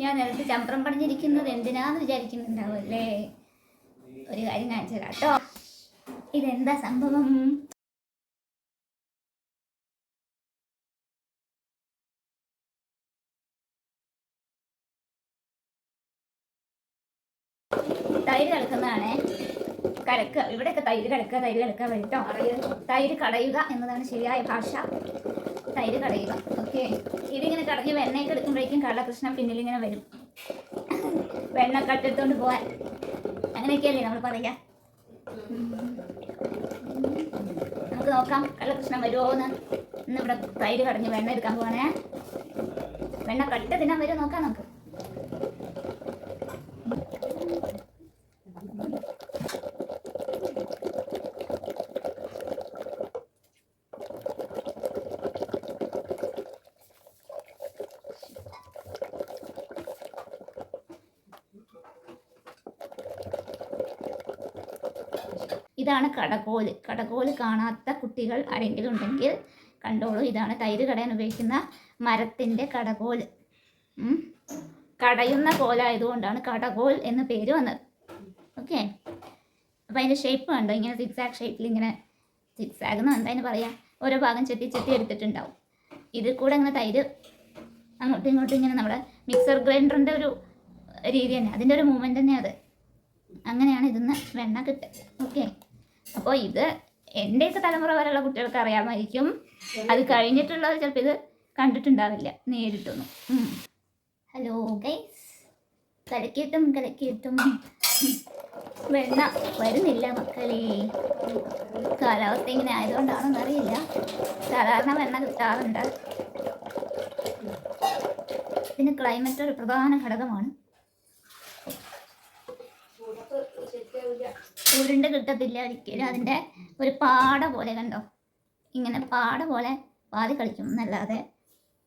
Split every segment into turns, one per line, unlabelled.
ഞാൻ നേരത്തെ ചമ്പ്രം പണിഞ്ഞിരിക്കുന്നത് എന്തിനാന്ന് വിചാരിക്കുന്നുണ്ടാവും അല്ലേ ഒരു കാര്യം കാണിച്ചു തരാം കേട്ടോ. ഇതെന്താ സംഭവം? തൈര് കിടക്കുന്നതാണേ കലക്കുക. ഇവിടെയൊക്കെ തൈര് കിടക്കുക തൈര് കിടക്കുക വരും തൈര് കടയുക എന്നതാണ് ശരിയായ ഭാഷ. തൈര് കടയുക ഓക്കെ. ഇതിങ്ങനെ കടഞ്ഞ് വെണ്ണയൊക്കെ എടുക്കുമ്പോഴേക്കും കള്ളകൃഷ്ണൻ പിന്നിൽ ഇങ്ങനെ വരും. വെണ്ണ കട്ടെടുത്തോണ്ട് പോവാൻ. അങ്ങനെയൊക്കെയല്ലേ നമ്മൾ പറയാ? നമുക്ക് നോക്കാം കള്ളകൃഷ്ണൻ വരുമോന്ന് ഇന്ന് ഇവിടെ തൈര് കടഞ്ഞ് വെണ്ണ എടുക്കാൻ പോവാണേ. വെണ്ണ കട്ട് തിന്നാൻ വരുമോ നോക്കാം നമുക്ക്. ഇതാണ് കടകോൽ. കടകോൽ കാണാത്ത കുട്ടികൾ ആരെങ്കിലും ഉണ്ടെങ്കിൽ കണ്ടോളൂ. ഇതാണ് തൈര് കടയാൻ ഉപയോഗിക്കുന്ന മരത്തിന്റെ കടകോൽ. കടയുന്ന കോലായതുകൊണ്ടാണ് കടകോൽ എന്ന പേര് വന്നത്. ഓക്കെ. അപ്പോൾ അതിന്റെ ഷേപ്പ് കണ്ടോ? ഇങ്ങനെ സിക്സാഗ് ഷേപ്പിൽ ഇങ്ങനെ സിക്സാഗ് എന്ന് എന്താ പറയാം. ഓരോ ഭാഗം ചെത്തി ചെത്തി എടുത്തിട്ടുണ്ടാവും. ഇതിൽ കൂടെ ഇങ്ങനെ തൈര് അങ്ങോട്ടും ഇങ്ങോട്ടും ഇങ്ങനെ നമ്മുടെ മിക്സർ ഗ്രൈൻഡറിന്റെ ഒരു രീതി തന്നെ. അതിന്റെ ഒരു മൂവ്മെന്റ് തന്നെയാണ് അത്. അങ്ങനെയാണ് ഇതിന്ന് വെണ്ണ കിട്ടുക. ഓക്കെ. അപ്പോൾ ഇത് എന്റെയൊക്കെ തലമുറ വരെയുള്ള കുട്ടികൾക്ക് അറിയാമായിരിക്കും. അത് കഴിഞ്ഞിട്ടുള്ളവർ ചിലപ്പോൾ ഇത് കണ്ടിട്ടുണ്ടാവില്ല നേരിട്ടൊന്നും. Hello guys. കലക്കിയിട്ടും കലക്കിയിട്ടും വെണ്ണ വരുന്നില്ല മക്കളെ. കാലാവസ്ഥ ഇങ്ങനെ ആയതുകൊണ്ടാണെന്ന് അറിയില്ല. സാധാരണ വെണ്ണ കിട്ടാറുണ്ട്. പിന്നെ ക്ലൈമറ്റ് ഒരു പ്രധാന ഘടകമാണ്. ഉരുണ്ട് കിട്ടത്തില്ല ഒരിക്കലും. അതിന്റെ ഒരു പാട പോലെ കണ്ടോ? ഇങ്ങനെ പാട പോലെ പാതി കളിക്കും. എന്നല്ലാതെ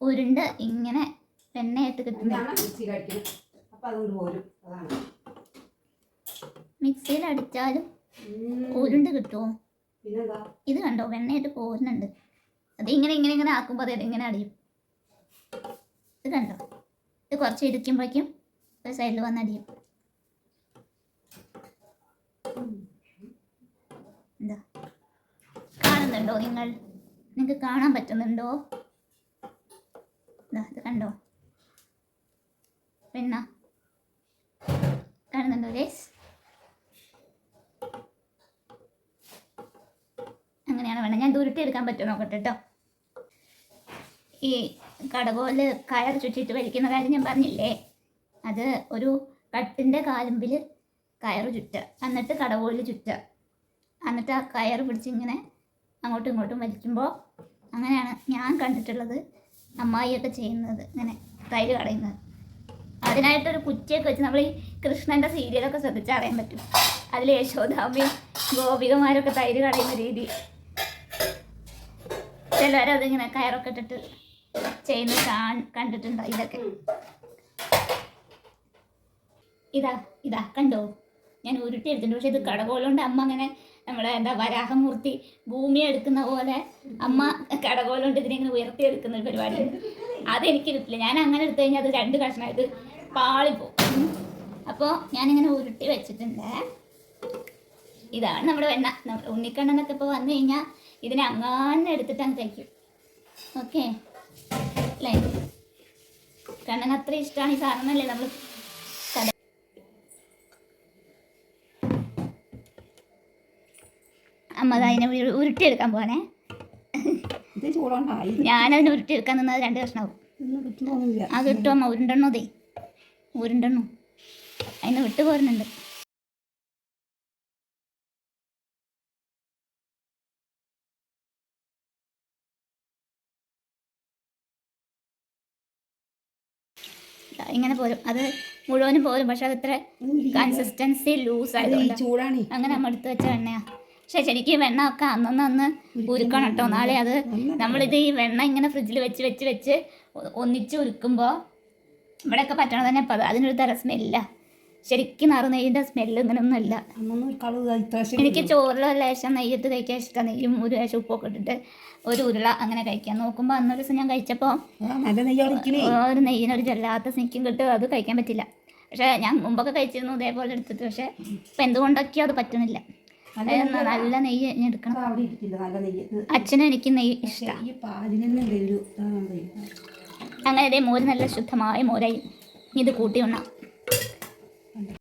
ഉരുണ്ട് ഇങ്ങനെ വെണ്ണയായിട്ട്
അതാണ്.
മിക്സിയിൽ അടിച്ചാലും ഉരുണ്ട് കിട്ടുമോ ഇത് കണ്ടോ? വെണ്ണയായിട്ട് പോരുന്നുണ്ട്. അത് ഇങ്ങനെ ഇങ്ങനെ ഇങ്ങനെ ആക്കുമ്പോൾ അത് ഇങ്ങനെ അടിയും. ഇത് കണ്ടോ? ഇത് കുറച്ച് ഇടിക്കുമ്പോഴേക്കും ഒരു സൈഡിൽ വന്ന് അടിയും എന്താ കാണുന്നുണ്ടോ നിങ്ങൾ നിങ്ങൾക്ക് കാണാൻ പറ്റുന്നുണ്ടോ? ഇതാ കണ്ടോ? പെണ്ണ. കാണുന്നുണ്ടോ ഗേസ് അങ്ങനെയാണ് വേണം ഞാൻ ദൂരത്തെ എടുക്കാൻ പറ്റുമോ നോക്കട്ടെ കേട്ടോ ഈ കടകോൽ കയർ ചുറ്റിയിട്ട് വലിക്കുന്ന കാര്യം ഞാൻ പറഞ്ഞില്ലേ? അത് ഒരു കട്ടിന്റെ കാലുമ്പിൽ കയറ് ചുറ്റുക. എന്നിട്ട് കടകോൽ ചുറ്റുക. എന്നിട്ട് ആ കയർ പിടിച്ചിങ്ങനെ അങ്ങോട്ടും ഇങ്ങോട്ടും വലിക്കുമ്പോൾ അങ്ങനെയാണ് ഞാൻ കണ്ടിട്ടുള്ളത് അമ്മായിയൊക്കെ ചെയ്യുന്നത് ഇങ്ങനെ തൈര് കടയുന്നത് അതിനായിട്ടൊരു കുറ്റിയൊക്കെ വെച്ച് നമ്മൾ ഈ കൃഷ്ണന്റെ സീരിയലൊക്കെ ശ്രദ്ധിച്ചാൽ അറിയാൻ പറ്റും. അതിൽ യശോദാമ്മയും ഗോപികമാരൊക്കെ തൈര് കടയുന്ന രീതി. ചിലരതിങ്ങനെ കയറൊക്കെ ഇട്ടിട്ട് ചെയ്യുന്ന കാ കണ്ടിട്ടുണ്ടോ ഇതൊക്കെ? ഇതാ ഇതാ കണ്ടോ? ഞാൻ ഉരുട്ടി എടുത്തിട്ടുണ്ട്. പക്ഷെ ഇത് കടകോലുകൊണ്ട് അമ്മ അങ്ങനെ നമ്മുടെ എന്താ വരാഹമൂർത്തി ഭൂമി എടുക്കുന്ന പോലെ അമ്മ കടകോലുകൊണ്ട് ഇതിനെ ഇങ്ങനെ ഉയർത്തി എടുക്കുന്ന ഒരു പരിപാടിയുണ്ട് അതെനിക്ക് എടുത്തില്ല ഞാൻ അങ്ങനെ എടുത്തു കഴിഞ്ഞാൽ അത് രണ്ട് കഷ്ണമായിട്ട് പാളിപ്പോവും. അപ്പോൾ ഞാനിങ്ങനെ ഉരുട്ടി വെച്ചിട്ടുണ്ട്. ഇതാണ് നമ്മുടെ വെണ്ണ. ഉണ്ണിക്കണ്ണനൊക്കെ ഇപ്പോൾ വന്നു കഴിഞ്ഞാൽ ഇതിനെ അങ്ങനെ എടുത്തിട്ട് അങ്ങ് തയ്ക്കും ഓക്കെ? അല്ലേ? കണ്ണൻ അത്ര ഇഷ്ടമാണ് ഈ സാധനമല്ലേ നമ്മൾ കട അത് അതിനെ ഉരു- ഉരുട്ടിയെടുക്കാൻ പോവാണേ. ഞാനതിനെ ഉരുട്ടിയെടുക്കാൻ നിന്നത് രണ്ട് കഷ്ണമാവും
കിട്ടുന്നൊന്നുമില്ല
അത് കിട്ടും അമ്മ ദേ? ഉരുണ്ടെണ്ണു അതിനെ വിട്ടു പോരുന്നുണ്ട്. ഇങ്ങനെ പോരും. അത് മുഴുവനും പോരും. പക്ഷെ അത് ഇത്ര കൺസിസ്റ്റൻസി ലൂസ്
അത്
ആയതുകൊണ്ട്. അങ്ങനെ നമ്മൾ എടുത്ത് വെച്ച വെണ്ണയാ പക്ഷെ ശരിക്കും വെണ്ണ ഒക്കെ അന്നൊന്നൊന്ന് അന്ന് ഉരുക്കണം കേട്ടോ. നാളെ അത് നമ്മളിത് ഈ വെണ്ണ ഇങ്ങനെ ഫ്രിഡ്ജിൽ വെച്ച് വെച്ച് വെച്ച് ഒന്നിച്ച് ഉരുക്കുമ്പോൾ ഇവിടെയൊക്കെ പറ്റണം തന്നെ അപ്പം അതിനൊരു തര സ്മെല്ല. ശരിക്കും നാറു നെയ്യിന്റെ സ്മെല്ല് ഇങ്ങനൊന്നും
ഇല്ല. ഒരു കളർ
എനിക്ക് ചോറിൽ ലേശം നെയ്യത്ത് കഴിക്കാൻ ഇഷ്ടം. നെയ്യും ഒരു ലേശം ഉപ്പൊക്കെ ഇട്ടിട്ട് ഒരു ഉരുള അങ്ങനെ കഴിക്കാൻ നോക്കുമ്പോൾ അന്നൊരു ദിവസം ഞാൻ കഴിച്ചപ്പോൾ ഒരു നെയ്യിനൊരു ചെല്ലാത്ത സ്നിക്കും കിട്ടും അത് കഴിക്കാൻ പറ്റില്ല. പക്ഷേ ഞാൻ മുമ്പൊക്കെ കഴിച്ചിരുന്നു ഇതേപോലെ എടുത്തിട്ട്. പക്ഷേ ഇപ്പം എന്തുകൊണ്ടൊക്കെയോ അത് പറ്റുന്നില്ല
നല്ല
നെയ്യ് ഇനി എടുക്കണം.
അവിടെ ഇരിക്കില്ല. നല്ല നെയ്യ്. ഇത്
അച്ഛനും എനിക്ക് നെയ്യ്
ഇഷ്ടം.
ഇഷ്ടമാണ്
ഈ പാലിന് തന്നെ ഒരു ഇതാണ്
അങ്ങനെ മോര് നല്ല ശുദ്ധമായ മോരായി. ഇത് കൂട്ടി ഉണ്ണാം.